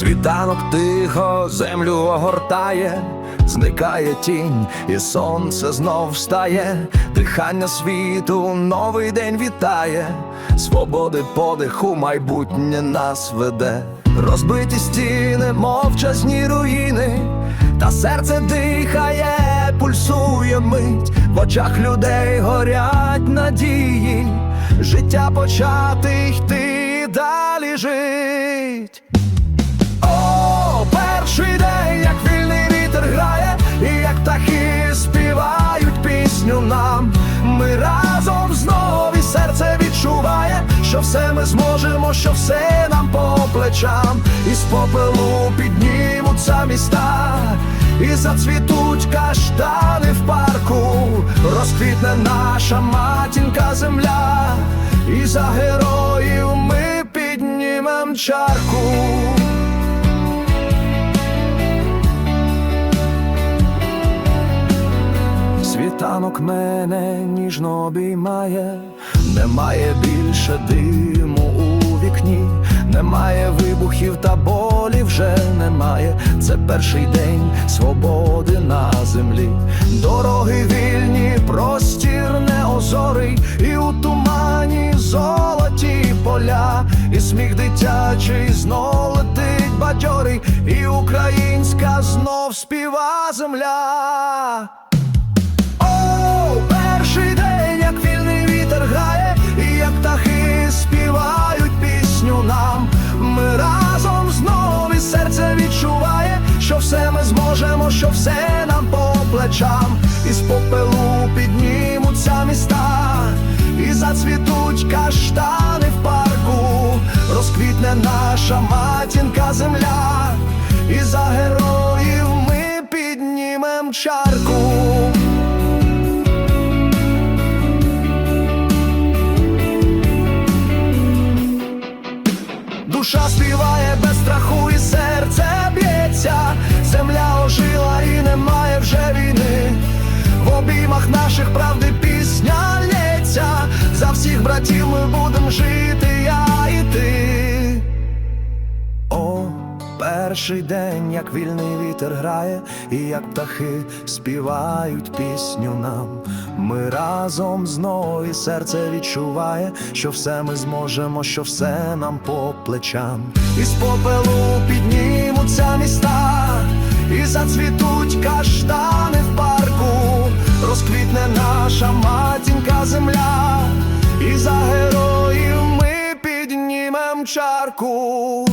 Світанок тихо землю огортає, зникає тінь, і сонце знов встає, дихання світу, новий день вітає, свободи подиху, майбутнє нас веде, розбиті стіни, мовчазні руїни, та серце дихає, пульсує мить, в очах людей горять надії, життя почати йти далі жить. Все ми зможемо, що все нам по плечам, і з попелу піднімуться міста, і зацвітуть каштани в парку, розквітне наша матінка земля, і за героїв ми піднімем чарку. Світанок мене ніжно обіймає, немає більше диму у вікні, немає вибухів та болі вже немає. Це перший день свободи на землі. Дороги вільні, простір неозорий, і у тумані золоті поля, і сміх дитячий знов летить бадьорий, і українська знов співа земля. Що все нам по плечам, і з попелу піднімуться міста, і зацвітуть каштани в парку, розквітне наша матінка земля, і за героїв ми піднімем чарку. Душа співає без страху і серце б'ється, земля ожила і немає вже війни. В обіймах наших правди пісня лється. За всіх братів ми будем жити, перший день, як вільний вітер грає, і як птахи співають пісню нам. Ми разом знов і серце відчуває, що все ми зможемо, що все нам по плечам. І з попелу піднімуться міста, і зацвітуть каштани в парку, розквітне наша матінка земля, і за героїв ми піднімем чарку.